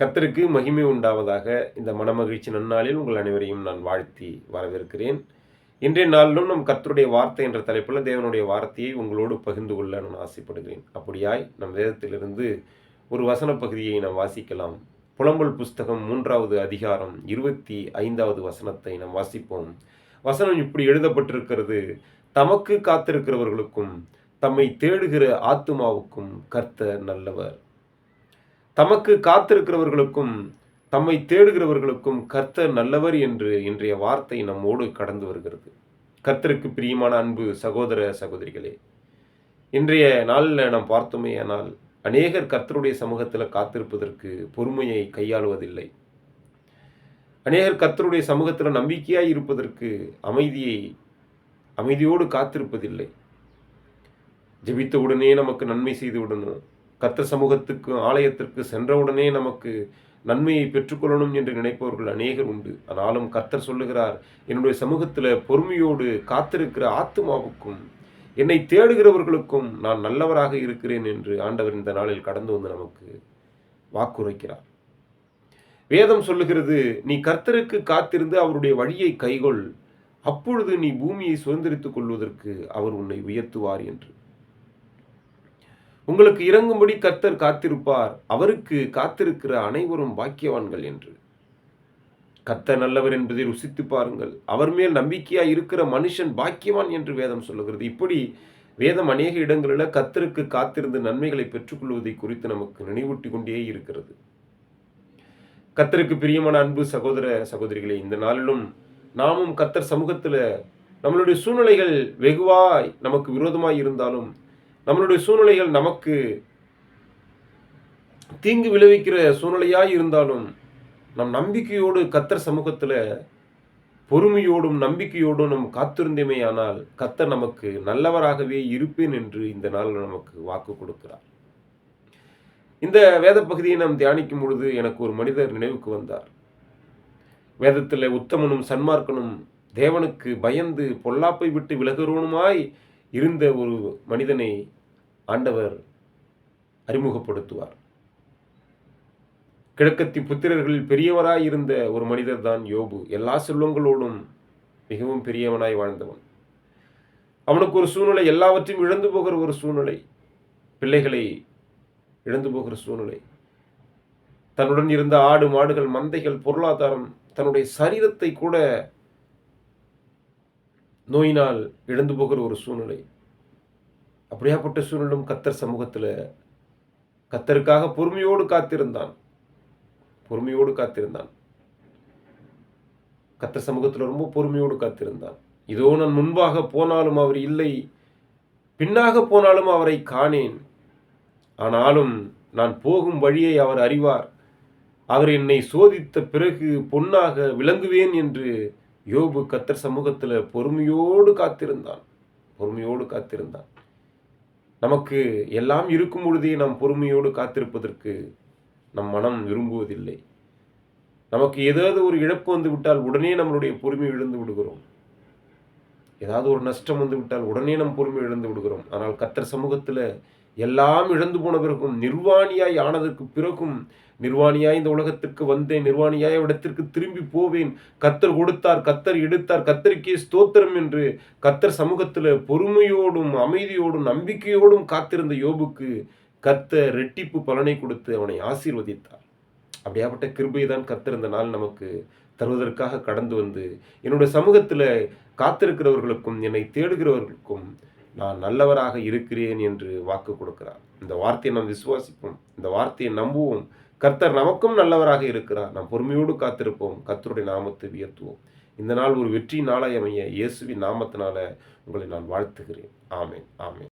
கத்தருக்கு மகிமை உண்டாவதாக இந்த மனமகிழ்ச்சி நன்னாளில் உங்கள் அனைவரையும் நான் வாழ்த்தி வரவேற்கிறேன். இன்றைய நாளிலும் நம் கத்தருடைய வார்த்தை என்ற தலைப்பில் தேவனுடைய வார்த்தையை உங்களோடு பகிர்ந்து கொள்ள நான் ஆசைப்படுகிறேன். அப்படியாய் நம் வேதத்திலிருந்து ஒரு வசன பகுதியை நாம் வாசிக்கலாம். புலம்பல் புஸ்தகம் மூன்றாவது அதிகாரம் இருபத்தி ஐந்தாவது வசனத்தை நாம் வாசிப்போம். வசனம் இப்படி எழுதப்பட்டிருக்கிறது. தமக்கு காத்திருக்கிறவர்களுக்கும் தம்மை தேடுகிற ஆத்துமாவுக்கும் கர்த்தர் நல்லவர். தமக்கு காத்திருக்கிறவர்களுக்கும் தம்மை தேடுகிறவர்களுக்கும் கர்த்தர் நல்லவர் என்று இன்றைய வார்த்தை நம்மோடு கடந்து வருகிறது. கர்த்தருக்கு பிரியமான அன்பு சகோதர சகோதரிகளே இன்றைய நாளில் நாம் பார்த்தோமே ஆனால் அநேகர் கர்த்தருடைய சமூகத்தில் காத்திருப்பதற்கு பொறுமையை கையாளுவதில்லை. அநேகர் கர்த்தருடைய சமூகத்தில் நம்பிக்கையாய் இருப்பதற்கு அமைதியை அமைதியோடு காத்திருப்பதில்லை. ஜெபித்த உடனே நமக்கு நன்மை செய்து விடணும். கர்த்த சமூகத்துக்கு ஆலயத்திற்கு சென்றவுடனே நமக்கு நன்மையை பெற்றுக்கொள்ளணும் என்று நினைப்பவர்கள் அநேகர் உண்டு. ஆனாலும் கர்த்தர் சொல்லுகிறார் என்னுடைய சமூகத்தில் பொறுமையோடு காத்திருக்கிற ஆத்துமாவுக்கும் என்னை தேடுகிறவர்களுக்கும் நான் நல்லவராக இருக்கிறேன் என்று ஆண்டவர் இந்த நாளில் கடந்து வந்து நமக்கு வாக்குரைக்கிறார். வேதம் சொல்லுகிறது நீ கர்த்தருக்கு காத்திருந்து அவருடைய வழியை கைகொள். அப்பொழுது நீ பூமியை சுதந்திரித்துக் கொள்வதற்கு அவர் உன்னை உயர்த்துவார் என்று. உங்களுக்கு இறங்கும்படி கர்த்தர் காத்திருப்பார். அவருக்கு காத்திருக்கிற அனைவரும் பாக்கியவான்கள் என்று. கர்த்தர் நல்லவர் என்பதை ருசித்து பாருங்கள். அவர் மேல் நம்பிக்கையாக இருக்கிற மனுஷன் பாக்கியவான் என்று வேதம் சொல்லுகிறது. இப்படி வேதம் அநேக இடங்களில் கத்தருக்கு காத்திருந்து நன்மைகளை பெற்றுக்கொள்வதை குறித்து நமக்கு நினைவூட்டி கொண்டே இருக்கிறது. கத்தருக்கு பிரியமான அன்பு சகோதர சகோதரிகளே இந்த நாளிலும் நாமும் கத்தர் சமூகத்தில் நம்மளுடைய சூழ்நிலைகள் வெகுவாய் நமக்கு விரோதமாக இருந்தாலும் நம்மளுடைய சூழ்நிலைகள் நமக்கு தீங்கு விளைவிக்கிற சூழ்நிலையாக இருந்தாலும் நம் நம்பிக்கையோடு கத்தர் சமூகத்தில் பொறுமையோடும் நம்பிக்கையோடும் நம் காத்திருந்தேமே ஆனால் கத்தர் நமக்கு நல்லவராகவே இருப்பேன் என்று இந்த நாளில் நமக்கு வாக்கு கொடுக்கிறார். இந்த வேத பகுதியை நாம் தியானிக்கும் பொழுது எனக்கு ஒரு மனிதர் நினைவுக்கு வந்தார். வேதத்தில் உத்தமனும் சன்மார்க்கனும் தேவனுக்கு பயந்து பொல்லாப்பை விட்டு விலகுறவனுமாய் இருந்த ஒரு மனிதனை ஆண்டவர் அறிமுகப்படுத்துவார். கிழக்கத்தி புத்திரர்களில் பெரியவராய் இருந்த ஒரு மனிதர் தான் யோபு. எல்லா செல்வங்களோடும் மிகவும் பெரியவனாய் வாழ்ந்தவன். அவனுக்கு ஒரு சூழ்நிலை எல்லாவற்றையும் இழந்து போகிற ஒரு சூழ்நிலை பிள்ளைகளை இழந்து போகிற சூழ்நிலை. தன்னுடன் இருந்த ஆடு மாடுகள் மந்தைகள் பொருளாதாரம் தன்னுடைய சரீரத்தை கூட நோயினால் இழந்து போகிற ஒரு சூழ்நிலை. அப்படியாப்பட்ட சூழலும் கத்தர் சமூகத்தில் கத்தருக்காக பொறுமையோடு காத்திருந்தான். பொறுமையோடு காத்திருந்தான். கத்தர் சமூகத்தில் ரொம்ப பொறுமையோடு காத்திருந்தான். இதோ நான் முன்பாக போனாலும் அவர் இல்லை பின்னாக போனாலும் அவரை காணேன். ஆனாலும் நான் போகும் வழியை அவர் அறிவார். அவர் என்னை சோதித்த பிறகு பொன்னாக விளங்குவேன் என்று யோபு கத்தர் சமூகத்தில் பொறுமையோடு காத்திருந்தான். பொறுமையோடு காத்திருந்தான். நமக்கு எல்லாம் இருக்கும் பொழுதே நாம் பொறுமையோடு காத்திருப்பதற்கு நம் மனம் விரும்புவதில்லை. நமக்கு ஏதாவது ஒரு இழப்பு வந்து விட்டால் உடனே நம்மளுடைய பொறுமை இழந்து விடுகிறோம். ஏதாவது ஒரு நஷ்டம் வந்து விட்டால் உடனே நம் பொறுமை இழந்து விடுகிறோம். ஆனால் கத்தர் சமூகத்தில் எல்லாம் இழந்து போன பிறகும் நிர்வாணியாய் ஆனதற்கு பிறகும் நிர்வாணியாய் இந்த உலகத்திற்கு வந்தேன் நிர்வாணியாய் இடத்திற்கு திரும்பி போவேன். கத்தர் கொடுத்தார் கத்தர் எடுத்தார் கத்தருக்கே ஸ்தோத்திரம் என்று கத்தர் சமூகத்தில் பொறுமையோடும் அமைதியோடும் நம்பிக்கையோடும் காத்திருந்த யோபுக்கு கத்தர் ரெட்டிப்பு பலனை கொடுத்து அவனை ஆசீர்வதித்தார். அப்படியாப்பட்ட கிருபை தான் கத்திருந்த நாள் நமக்கு தருவதற்காக கடந்து வந்து என்னுடைய சமூகத்தில் காத்திருக்கிறவர்களுக்கும் என்னை தேடுகிறவர்களுக்கும் நான் நல்லவராக இருக்கிறேன் என்று வாக்கு கொடுக்கிறார். இந்த வார்த்தையை நாம் விசுவாசிப்போம். இந்த வார்த்தையை நம்புவோம். கர்த்தர் நமக்கும் நல்லவராக இருக்கிறார். நாம் பொறுமையோடு காத்திருப்போம். கர்த்தருடைய நாமத்தை உயர்த்துவோம். இந்த நாள் ஒரு வெற்றி நாளாய் அமைய இயேசுவின் நாமத்தினால உங்களை நான் வாழ்த்துகிறேன். ஆமேன். ஆமேன்.